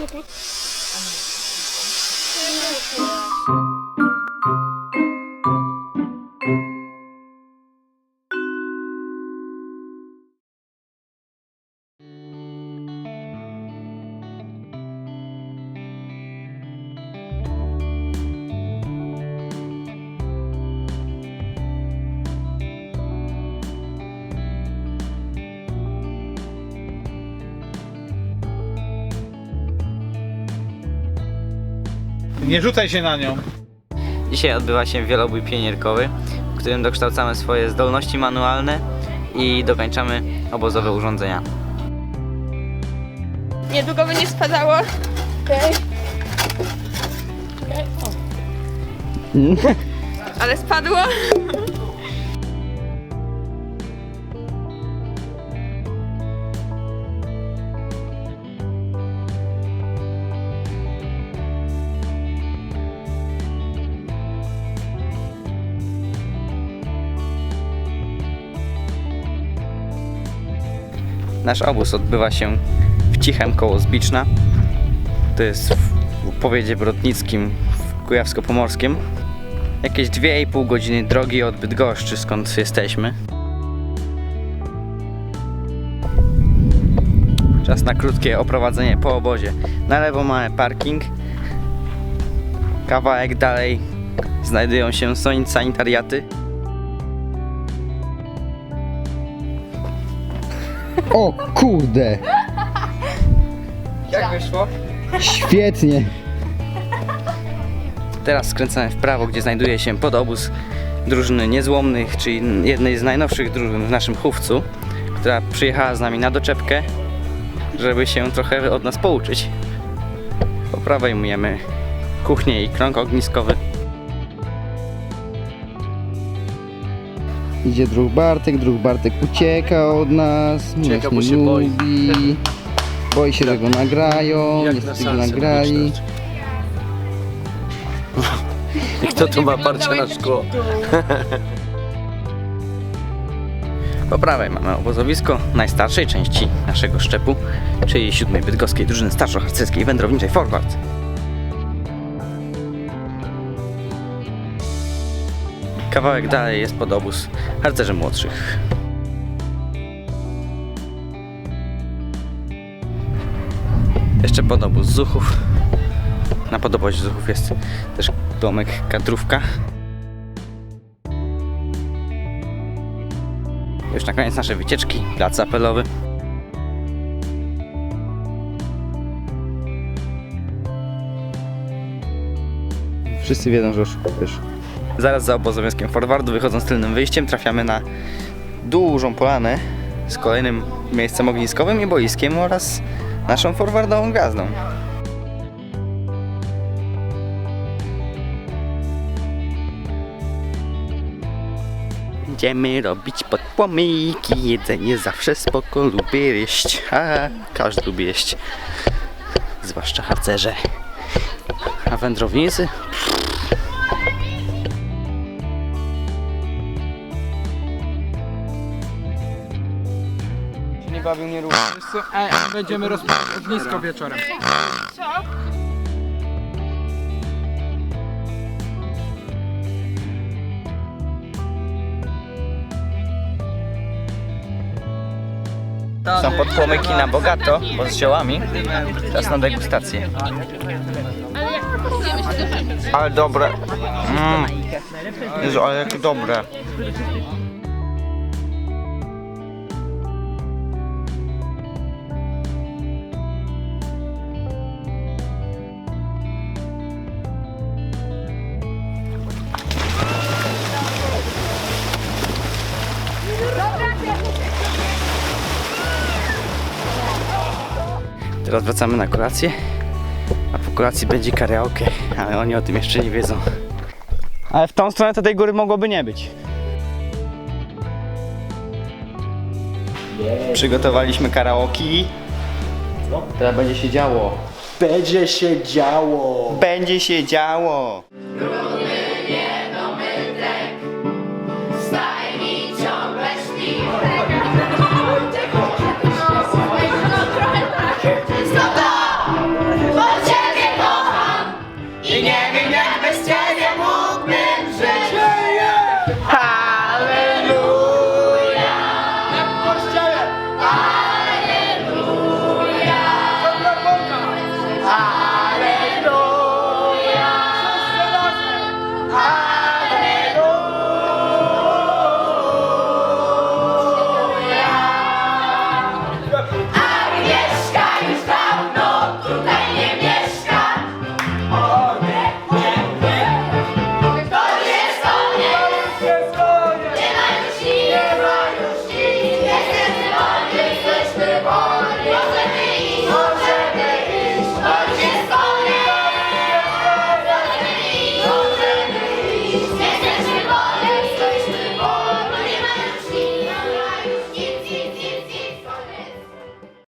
バイバ。Nie rzucaj się na nią. Dzisiaj odbywa się wielobój pionierkowy, w którym dokształcamy swoje zdolności manualne i dokończamy obozowe urządzenia. Niedługo będzie spadało. Okej. Ale spadło. Nasz obóz odbywa się w Cichem koło Zbiczna. To jest w powiecie brodnickim w Kujawsko-Pomorskim. Jakieś 2,5 godziny drogi od Bydgoszczy, skąd jesteśmy. Czas na krótkie oprowadzenie po obozie. Na lewo mamy parking. Kawałek dalej znajdują się sanitariaty. O kurde, Jak wyszło? świetnie. Teraz skręcamy w prawo, gdzie znajduje się podobóz drużyny niezłomnych, czyli jednej z najnowszych drużyn w naszym chówcu, która przyjechała z nami na doczepkę, żeby się trochę od nas pouczyć. Po prawej myjemy kuchnię i krąg ogniskowy. Idzie druh Bartek, druh Bartek ucieka od nas, Ucieka, nas bo nie się boi. lubi. Boi się, że go nagrają, Jak na niestety go nagrali. I kto tu ma parcia na szkło? Po prawej mamy obozowisko najstarszej części naszego szczepu, czyli siódmej bydgoskiej drużyny starszo-harcerskiej wędrowniczej Forward. Kawałek dalej jest podobóz harcerzy młodszych. Jeszcze podobóz Zuchów. Na podobozie Zuchów jest też domek kadrówka. Już na koniec naszej wycieczki, plac apelowy. Wszyscy wiedzą, że już wiesz. Zaraz za obozowiązkiem forwardu, wychodząc tylnym wyjściem, trafiamy na dużą polanę z kolejnym miejscem ogniskowym i boiskiem oraz naszą forwardową gwiazdą. Idziemy robić podpłomyki, jedzenie zawsze spoko, lubię jeść, a każdy lubi jeść, zwłaszcza harcerze. A wędrownicy? Nie bawił, nie ruszał. Będziemy rozpalać ognisko wieczorem. Są podpłomyki na bogato, bo z ziołami. Czas na degustację. Ale dobre. Mm. Jezu, ale jakie dobre. Teraz wracamy na kolację, a po kolacji będzie karaoke, ale oni o tym jeszcze nie wiedzą. Ale w tą stronę to tej góry mogłoby nie być. Przygotowaliśmy karaoke. Teraz będzie się działo. Będzie się działo! Będzie się działo. Nie wiem jak